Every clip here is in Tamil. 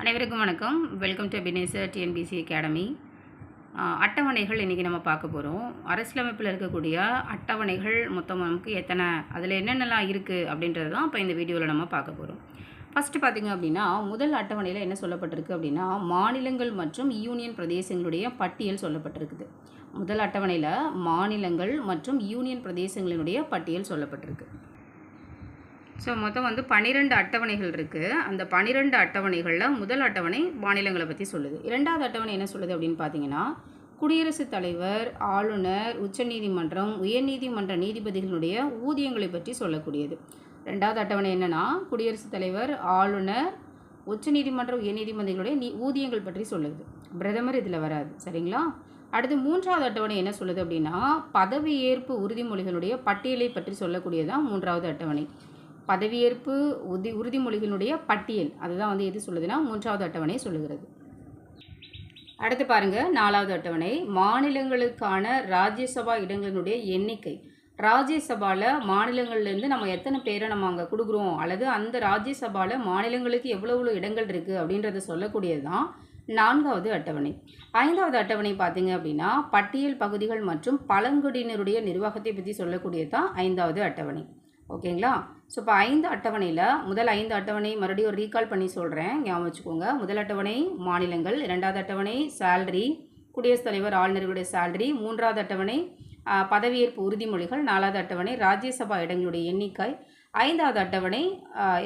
அனைவருக்கும் வணக்கம். வெல்கம் டு பினேசர் டிஎன்பிசி அகாடமி அட்டவணைகள் இன்றைக்கி நம்ம பார்க்க போகிறோம் அரசியலமைப்பில் இருக்கக்கூடிய அட்டவணைகள் மொத்தம் நமக்கு எத்தனை அதில் என்னென்னலாம் இருக்குது அப்படின்றது தான் இப்போ இந்த வீடியோவில் நம்ம பார்க்க போகிறோம் ஃபஸ்ட்டு பார்த்திங்க அப்படின்னா முதல் அட்டவணையில் என்ன சொல்லப்பட்டிருக்கு அப்படின்னா மாநிலங்கள் மற்றும் யூனியன் பிரதேசங்களுடைய பட்டியல் சொல்லப்பட்டிருக்குது. முதல் அட்டவணையில் மாநிலங்கள் மற்றும் யூனியன் பிரதேசங்களினுடைய பட்டியல் சொல்லப்பட்டிருக்கு. ஸோ மொத்தம் வந்து பன்னிரெண்டு அட்டவணைகள் இருக்குது அந்த பன்னிரெண்டு அட்டவணைகளில் முதல் அட்டவணை மாநிலங்களை பற்றி சொல்லுது. இரண்டாவது அட்டவணை என்ன சொல்லுது அப்படின்னு பார்த்தீங்கன்னா குடியரசுத் தலைவர் ஆளுநர் உச்சநீதிமன்றம் உயர்நீதிமன்ற நீதிபதிகளுடைய ஊதியங்களை பற்றி சொல்லக்கூடியது. ரெண்டாவது அட்டவணை என்னென்னா குடியரசுத் தலைவர் ஆளுநர் உச்சநீதிமன்ற உயர்நீதிமன்றங்களுடைய நீ ஊதியங்கள் பற்றி சொல்லுது. பிரதமர் இதில் வராது. சரிங்களா? அடுத்து மூன்றாவது அட்டவணை என்ன சொல்லுது அப்படின்னா பதவியேற்பு உறுதிமொழிகளுடைய பட்டியலை பற்றி சொல்லக்கூடியதான் மூன்றாவது அட்டவணை. பதவியேற்பு உறுதி உறுதிமொழிகளுடைய பட்டியல். அதுதான் வந்து எது சொல்லுதுன்னா மூன்றாவது அட்டவணை சொல்லுகிறது. அடுத்து பாருங்கள் நாலாவது அட்டவணை. மாநிலங்களுக்கான ராஜ்யசபா இடங்களினுடைய எண்ணிக்கை. ராஜ்யசபாவில் மாநிலங்கள்லேருந்து நம்ம எத்தனை பேரை நம்ம அங்கே கொடுக்குறோம்? அல்லது அந்த ராஜ்யசபாவில் மாநிலங்களுக்கு எவ்வளோ எவ்வளோ இடங்கள் இருக்குது அப்படின்றத சொல்லக்கூடியது தான் நான்காவது அட்டவணை. ஐந்தாவது அட்டவணை பார்த்தீங்க அப்படின்னா பட்டியல் பகுதிகள் மற்றும் பழங்குடியினருடைய நிர்வாகத்தை பற்றி சொல்லக்கூடியது தான் ஐந்தாவது அட்டவணை. ஓகேங்களா? ஸோ இப்போ ஐந்து அட்டவணையில் முதல் ஐந்து அட்டவணை மறுபடியும் ஒரு ரீகால் பண்ணி சொல்கிறேன் ஞாபகம் வச்சுக்கோங்க. முதல் அட்டவணை மாநிலங்கள் இரண்டாவது அட்டவணை சேல்ரி குடியரசுத் தலைவர் ஆளுநர்களுடைய சேல்ரி மூன்றாவது அட்டவணை பதவியேற்பு உறுதிமொழிகள் நாலாவது அட்டவணை ராஜ்யசபா இடங்களுடைய எண்ணிக்கை ஐந்தாவது அட்டவணை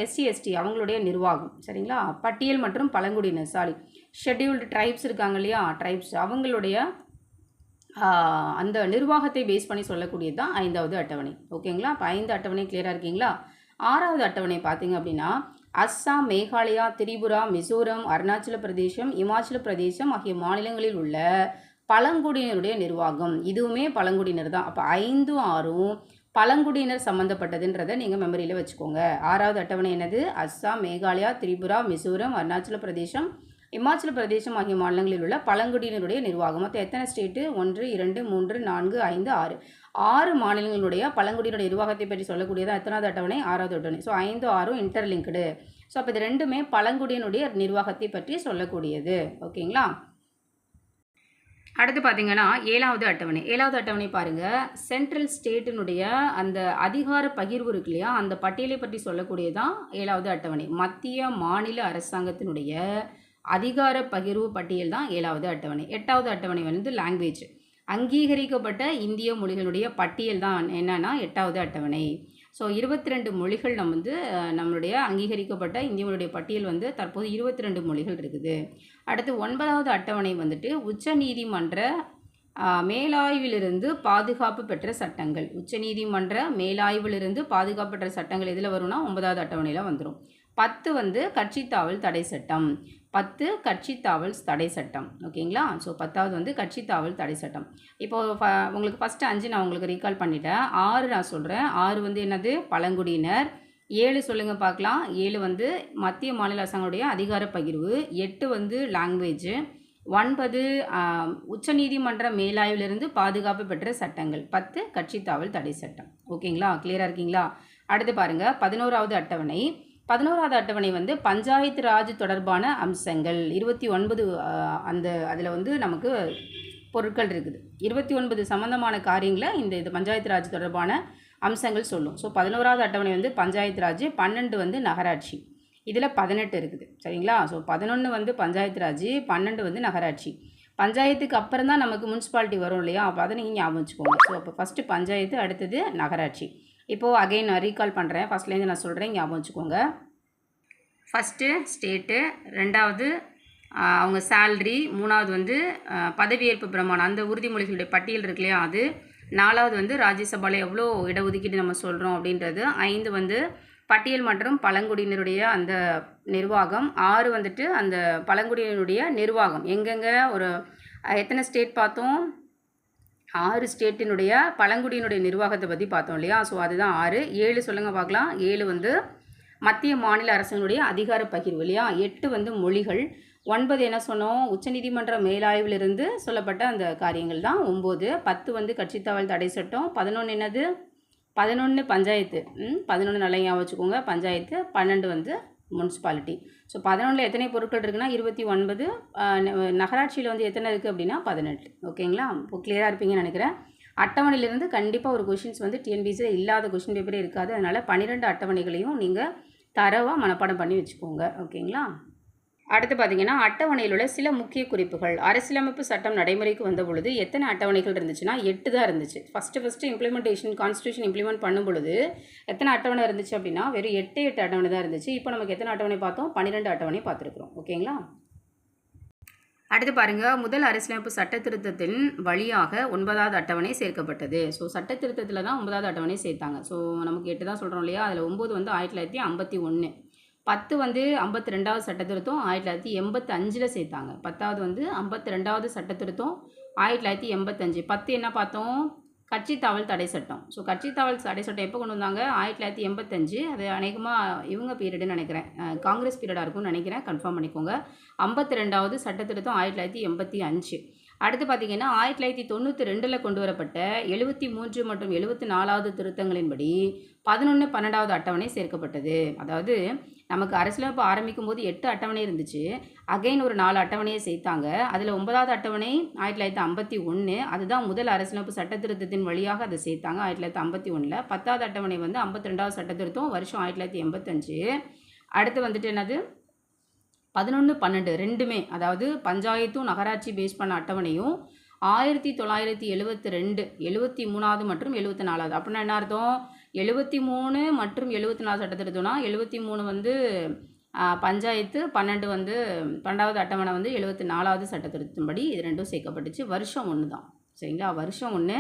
எஸ்சி எஸ்டி அவங்களுடைய நிர்வாகம். சரிங்களா? பட்டியல் மற்றும் பழங்குடியினர் சாரி ஷெட்யூல்டு ட்ரைப்ஸ் இருக்காங்க இல்லையா? ட்ரைப்ஸ் அவங்களுடைய அந்த நிர்வாகத்தை பேஸ் பண்ணி சொல்லக்கூடியது தான் ஐந்தாவது அட்டவணை. ஓகேங்களா? இப்போ ஐந்து அட்டவணை கிளியராக இருக்கீங்களா? ஆறாவது அட்டவணை பார்த்தீங்க அப்படின்னா அஸ்ஸாம் மேகாலயா திரிபுரா மிசோரம் அருணாச்சல பிரதேசம் இமாச்சல பிரதேசம் ஆகிய மாநிலங்களில் உள்ள பழங்குடியினருடைய நிர்வாகம். இதுவுமே பழங்குடியினர் தான். அப்போ ஐந்தும் ஆறும் பழங்குடியினர் சம்மந்தப்பட்டதுன்றதை நீங்கள் மெமரியில் வச்சுக்கோங்க. ஆறாவது அட்டவணை என்னது? அஸ்ஸாம் மேகாலயா திரிபுரா மிசோரம் அருணாச்சல பிரதேசம் இமாச்சல பிரதேசம் ஆகிய மாநிலங்களில் உள்ள பழங்குடியினருடைய நிர்வாகம். மொத்தம் எத்தனை ஸ்டேட்டு ஒன்று இரண்டு மூன்று நான்கு ஐந்து ஆறு. ஆறு மாநிலங்களுடைய பழங்குடியினுடைய நிர்வாகத்தை பற்றி சொல்லக்கூடியதான் எத்தனாவது அட்டவணை? ஆறாவது அட்டவணை. ஸோ ஐந்து ஆறும் இன்டர்லிங்க்டு ஸோ அப்போ இது ரெண்டுமே பழங்குடியினுடைய நிர்வாகத்தை பற்றி சொல்லக்கூடியது. ஓகேங்களா அடுத்து பார்த்தீங்கன்னா ஏழாவது அட்டவணை. ஏழாவது அட்டவணை பாருங்கள் சென்ட்ரல் ஸ்டேட்டினுடைய அந்த அதிகார பகிர்வு இருக்கு இல்லையா? அந்த பட்டியலை பற்றி சொல்லக்கூடியதான் ஏழாவது அட்டவணை. மத்திய மாநில அரசாங்கத்தினுடைய அதிகார பகிர்வு பட்டியல் தான் ஏழாவது அட்டவணை. எட்டாவது அட்டவணை வந்து லாங்குவேஜ் அங்கீகரிக்கப்பட்ட இந்திய மொழிகளுடைய பட்டியல் தான் என்னன்னா எட்டாவது அட்டவணை. ஸோ இருபத்தி ரெண்டு மொழிகள் நம்ம வந்து நம்மளுடைய அங்கீகரிக்கப்பட்ட இந்திய மொழியுடைய பட்டியல் வந்து தற்போது இருபத்தி ரெண்டு மொழிகள் இருக்குது. அடுத்து ஒன்பதாவது அட்டவணை வந்துட்டு உச்ச நீதிமன்ற மேலாய்விலிருந்து பாதுகாப்பு பெற்ற சட்டங்கள். உச்சநீதிமன்ற மேலாய்விலிருந்து பாதுகாப்பு பெற்ற சட்டங்கள் எதில் வரும்னா ஒன்பதாவது அட்டவணையில் வந்துடும் பத்து வந்து கட்சித்தாவல் தடை சட்டம். பத்து கட்சித்தாவல் தடை சட்டம். ஓகேங்களா? ஸோ பத்தாவது வந்து கட்சித்தாவல் தடை சட்டம். இப்போது ஃப உங்களுக்கு ஃபஸ்ட்டு அஞ்சு நான் உங்களுக்கு ரீகால் பண்ணிட்டேன். ஆறு நான் சொல்கிறேன் ஆறு வந்து என்னது? பழங்குடியினர். ஏழு சொல்லுங்கள் பார்க்கலாம். ஏழு வந்து மத்திய மாநில அரசாங்களுடைய அதிகார பகிர்வு. எட்டு வந்து லாங்குவேஜ் ஒன்பது உச்சநீதிமன்ற மேலாய்விலிருந்து பாதுகாப்பு பெற்ற சட்டங்கள். பத்து கட்சித்தாவல் தடை சட்டம். ஓகேங்களா? கிளியராக இருக்கீங்களா? அடுத்து பாருங்கள் பதினோராவது அட்டவணை. பதினோராவது அட்டவணை வந்து பஞ்சாயத்து ராஜ் தொடர்பான அம்சங்கள். இருபத்தி ஒன்பது அந்த அதில் வந்து நமக்கு பொருட்கள் இருக்குது. இருபத்தி ஒன்பது சம்மந்தமான காரியங்களை இந்த இது பஞ்சாயத்து ராஜ் தொடர்பான அம்சங்கள் சொல்லும். ஸோ பதினோராவது அட்டவணை வந்து பஞ்சாயத்து ராஜ் பன்னெண்டு வந்து நகராட்சி. இதில் பதினெட்டு இருக்குது. சரிங்களா? ஸோ பதினொன்று வந்து பஞ்சாயத்து ராஜ் பன்னெண்டு வந்து நகராட்சி. பஞ்சாயத்துக்கு அப்புறம் தான் நமக்கு முனிசிபாலிட்டி வரும் இல்லையா? அப்போ அதை நீங்கள் ஞாபகம் வச்சுக்கோங்க. ஸோ அப்போ ஃபஸ்ட்டு பஞ்சாயத்து அடுத்தது நகராட்சி. இப்போது அகைன் நான் ரீகால் பண்ணுறேன் ஃபஸ்ட்லேருந்து நான் சொல்கிறேன் ஞாபகம் வச்சுக்கோங்க. ஃபஸ்ட்டு ஸ்டேட்டு ரெண்டாவது அவங்க சேல்ரி மூணாவது வந்து பதவியேற்பு பிரமாணம். அந்த உறுதிமொழிகளுடைய பட்டியல் இருக்கு இல்லையா அது. நாலாவது வந்து ராஜ்யசபாவில் எவ்வளோ இடஒதுக்கீடு நம்ம சொல்கிறோம் அப்படின்றது. ஐந்து வந்து பட்டியல் மற்றும் பழங்குடியினருடைய அந்த நிர்வாகம். ஆறு வந்துட்டு அந்த பழங்குடியினருடைய நிர்வாகம். எங்கெங்கே ஒரு எத்தனை ஸ்டேட் பார்த்தோம்? ஆறு ஸ்டேட்டினுடைய பழங்குடியினுடைய நிர்வாகத்தை பற்றி பார்த்தோம் இல்லையா? ஸோ அதுதான் ஆறு. ஏழு சொல்லுங்கள் பார்க்கலாம். ஏழு வந்து மத்திய மாநில அரசுகளுடைய அதிகார பகிர்வு இல்லையா? எட்டு வந்து மொழிகள். ஒன்பது என்ன சொன்னோம்? உச்சநீதிமன்ற மேலாய்விலிருந்து சொல்லப்பட்ட அந்த காரியங்கள் தான். ஒம்பது பத்து வந்து கட்சித்தாவல் தடை சட்டம். பதினொன்று என்னது? பதினொன்று பஞ்சாயத்து. பதினொன்று நல்லா ஞாபகம் வச்சுக்கோங்க. பஞ்சாயத்து. பன்னெண்டு வந்து முனிசிபாலிட்டி. ஸோ பதினொன்றில் எத்தனை பொருட்கள் இருக்குன்னா இருபத்தி ஒன்பது நகராட்சியில் வந்து எத்தனை இருக்குது அப்படின்னா பதினெட்டு. ஓகேங்களா? இப்போ கிளியராக இருப்பீங்கன்னு நினைக்கிறேன். அட்டவணையிலேருந்து கண்டிப்பாக ஒரு கொஷின்ஸ் வந்து டிஎன்பிசியில் இல்லாத கொஷின் பேப்பரே இருக்காது. அதனால் பன்னிரெண்டு அட்டவணைகளையும் நீங்கள் தரவாக மனப்பாடம் பண்ணி வச்சுக்கோங்க. ஓகேங்களா? அடுத்து பார்த்தீங்கன்னா அட்டவணையில் உள்ள சில முக்கிய குறிப்புகள். அரசியலமைப்பு சட்டம் நடைமுறைக்கு வந்த பொழுது எத்தனை அட்டவணைகள் இருந்துச்சுன்னா எட்டு தான் இருந்துச்சு. First first implementation constitution implement பண்ணும் பொழுது எத்தனை அட்டவணை இருந்துச்சு அப்படின்னா வெறும் எட்டு எட்டு அட்டவணை தான் இருந்துச்சு. இப்போ நமக்கு எத்தனை அட்டவணை பார்த்தோம்? பன்னிரெண்டு அட்டவணை பார்த்துருக்குறோம். ஓகேங்களா? அடுத்து பாருங்க முதல் அரசியலமைப்பு சட்ட திருத்தத்தின் வழியாக ஒன்பதாவது அட்டவணை சேர்க்கப்பட்டது. ஸோ சட்ட திருத்தத்தில் தான் ஒன்பதாவது அட்டவணை சேர்த்தாங்க. ஸோ நமக்கு எட்டு தான் சொல்கிறோம் இல்லையா? அதில் ஒம்பது வந்து ஆயிரத்தி தொள்ளாயிரத்தி ஐம்பத்தி ஒன்று பத்து வந்து ஐம்பத்தி ரெண்டாவது சட்ட திருத்தம் ஆயிரத்தி தொள்ளாயிரத்தி எண்பத்தி அஞ்சில் சேர்த்தாங்க. பத்தாவது வந்து ஐம்பத்தி ரெண்டாவது சட்ட திருத்தம் ஆயிரத்தி தொள்ளாயிரத்தி எண்பத்தஞ்சு. பத்து என்ன பார்த்தோம்? கட்சி தாவல் தடை சட்டம். ஸோ கட்சி தாவல் தடை சட்டம் எப்போ கொண்டு வந்தாங்க? ஆயிரத்தி தொள்ளாயிரத்தி எண்பத்தஞ்சு. அது அநேகமாக இவங்க பீரியடுன்னு நினைக்கிறேன். காங்கிரஸ் பீரியடாக இருக்கும்னு நினைக்கிறேன். கன்ஃபார்ம் பண்ணிக்கோங்க. ஐம்பத்தி ரெண்டாவது சட்ட திருத்தம் ஆயிரத்தி தொள்ளாயிரத்தி எண்பத்தி அஞ்சு. அடுத்து பார்த்தீங்கன்னா ஆயிரத்தி தொள்ளாயிரத்தி தொண்ணூற்றி ரெண்டில் கொண்டு வரப்பட்ட எழுபத்தி மூன்று மற்றும் எழுபத்தி நாலாவது திருத்தங்களின்படி பதினொன்று பன்னெண்டாவது அட்டவணை சேர்க்கப்பட்டது. அதாவது நமக்கு அரசியலமைப்பு ஆரம்பிக்கும் போது எட்டு அட்டவணை இருந்துச்சு. அகைன் ஒரு நாலு அட்டவணையை சேர்த்தாங்க. அதில் ஒன்பதாவது அட்டவணை ஆயிரத்தி தொள்ளாயிரத்தி ஐம்பத்தி ஒன்று அதுதான் முதல் அரசியலமைப்பு சட்ட திருத்தத்தின் வழியாக அதை சேர்த்தாங்க ஆயிரத்தி தொள்ளாயிரத்தி ஐம்பத்தி ஒன்றில் பத்தாவது அட்டவணை வந்து ஐம்பத்தி ரெண்டாவது சட்ட திருத்தம் வருஷம் ஆயிரத்தி தொள்ளாயிரத்தி எண்பத்தஞ்சு. அடுத்து வந்துட்டு என்னது? பதினொன்று பன்னெண்டு ரெண்டுமே அதாவது பஞ்சாயத்தும் நகராட்சி பேஸ் பண்ண அட்டவணையும் ஆயிரத்தி தொள்ளாயிரத்தி எழுபத்தி ரெண்டு எழுபத்தி மூணாவது மற்றும் எழுபத்தி நாலாவது. அப்படின்னா என்ன அர்த்தம்? எழுபத்தி மூணு மற்றும் எழுபத்தி நாலு சட்ட எழுபத்தி மூணு வந்து பஞ்சாயத்து பன்னெண்டு வந்து பன்னெண்டாவது அட்டவணை வந்து எழுபத்தி நாலாவது சட்ட திருத்தம்படி இது ரெண்டும் சேர்க்கப்பட்டுச்சு. வருஷம் ஒன்று தான். சரிங்களா? வருஷம் ஒன்று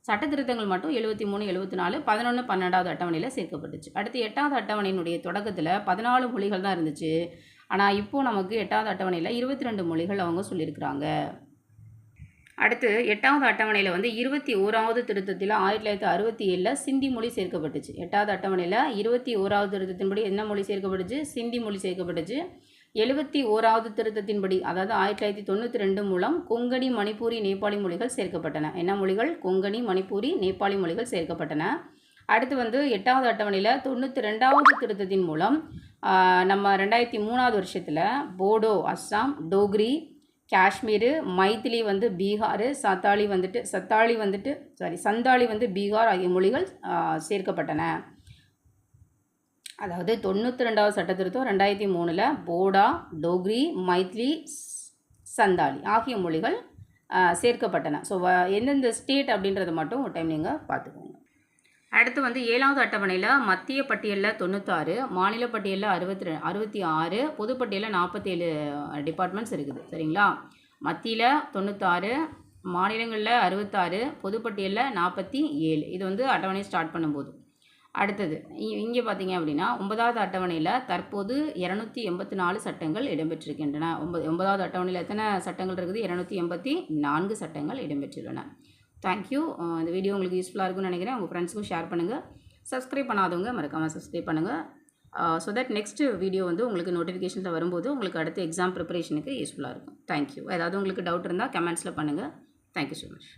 சட்ட திருத்தங்கள் மட்டும் எழுபத்தி மூணு எழுபத்தி நாலு பதினொன்று பன்னெண்டாவது அட்டவணையில் சேர்க்கப்பட்டுச்சு. அடுத்து எட்டாவது அட்டவணையினுடைய தொடக்கத்தில் பதினாலு மொழிகள் தான் இருந்துச்சு. ஆனால் இப்போது நமக்கு எட்டாவது அட்டவணையில் இருபத்தி ரெண்டு மொழிகள் அவங்க சொல்லியிருக்கிறாங்க. அடுத்து எட்டாவது அட்டவணையில் வந்து இருபத்தி ஓராவது திருத்தத்தில் ஆயிரத்தி தொள்ளாயிரத்தி அறுபத்தி ஏழில் சிந்தி மொழி சேர்க்கப்பட்டுச்சு. எட்டாவது அட்டவணையில் இருபத்தி ஓராவது திருத்தத்தின்படி என்ன மொழி சேர்க்கப்பட்டுச்சு? சிந்தி மொழி சேர்க்கப்பட்டுச்சு. எழுபத்தி ஓராவது திருத்தத்தின்படி அதாவது ஆயிரத்தி தொள்ளாயிரத்தி தொண்ணூற்றி ரெண்டு மூலம் கொங்கணி மணிப்பூரி நேபாளி மொழிகள் சேர்க்கப்பட்டன. என்ன மொழிகள்? கொங்கணி மணிப்பூரி நேபாளி மொழிகள் சேர்க்கப்பட்டன. அடுத்து வந்து எட்டாவது அட்டவணையில் தொண்ணூற்றி ரெண்டாவது திருத்தத்தின் மூலம் நம்ம ரெண்டாயிரத்தி மூணாவது வருஷத்தில் போடோ அஸ்ஸாம் டோக்ரி காஷ்மீர் மைத்திலி வந்து பீகார் சத்தாலி வந்துட்டு சத்தாலி வந்துட்டு சாரி சந்தாலி வந்து பீகார் ஆகிய மொழிகள் சேர்க்கப்பட்டன. அதாவது தொண்ணூற்றி ரெண்டாவது சட்ட திருத்தம் ரெண்டாயிரத்தி மூணில் போடா டோக்ரி மைத்லி சந்தாலி ஆகிய மொழிகள் சேர்க்கப்பட்டன. ஸோ எந்தெந்த ஸ்டேட் அப்படின்றத மட்டும் ஒரு டைம் நீங்கள் பார்த்துக்கோங்க. அடுத்து வந்து ஏழாவது அட்டவணையில் மத்திய பட்டியலில் தொண்ணூத்தாறு மாநில பட்டியலில் அறுபத்தி ரெ அறுபத்தி ஆறு பொதுப்பட்டியலில் நாற்பத்தேழு டிபார்ட்மெண்ட்ஸ் இருக்குது. சரிங்களா? மத்தியில் தொண்ணூத்தாறு மாநிலங்களில் அறுபத்தாறு பொதுப்பட்டியலில் நாற்பத்தி ஏழு இது வந்து அட்டவணை ஸ்டார்ட் பண்ணும்போது. அடுத்தது இங்கே பார்த்தீங்க அப்படின்னா ஒன்பதாவது அட்டவணையில் தற்போது இரநூத்தி எண்பத்தி நாலு சட்டங்கள் இடம்பெற்றிருக்கின்றன. ஒன்பது ஒன்பதாவது அட்டவணையில் எத்தனை சட்டங்கள் இருக்குது? இரநூத்தி எண்பத்தி நான்கு சட்டங்கள் இடம்பெற்றுள்ளன. தேங்க்யூ இந்த வீடியோ உங்களுக்கு யூஸ்ஃபுல்லாக இருக்கும்னு நினைக்கிறேன். உங்கள் ஃப்ரெண்ட்ஸுக்கும் ஷேர் பண்ணுங்கள் சப்ஸ்கிரைப் பண்ணாதவங்க மறக்காமல் சப்ஸ்கிரைப் பண்ணுங்கள் ஸோ தட் நெக்ஸ்ட்டு வீடியோ வந்து உங்களுக்கு நோட்டிஃபிகேஷனில் வரும்போது உங்களுக்கு அடுத்த எக்ஸாம் ப்ரிப்பரேஷனுக்கு யூஸ்ஃபுல்லாக இருக்கும். தேங்க்யூ ஏதாவது உங்களுக்கு டவுட் இருந்தால் கமெண்ட்ஸில் பண்ணுங்கள் தேங்க்யூ ஸோ மச்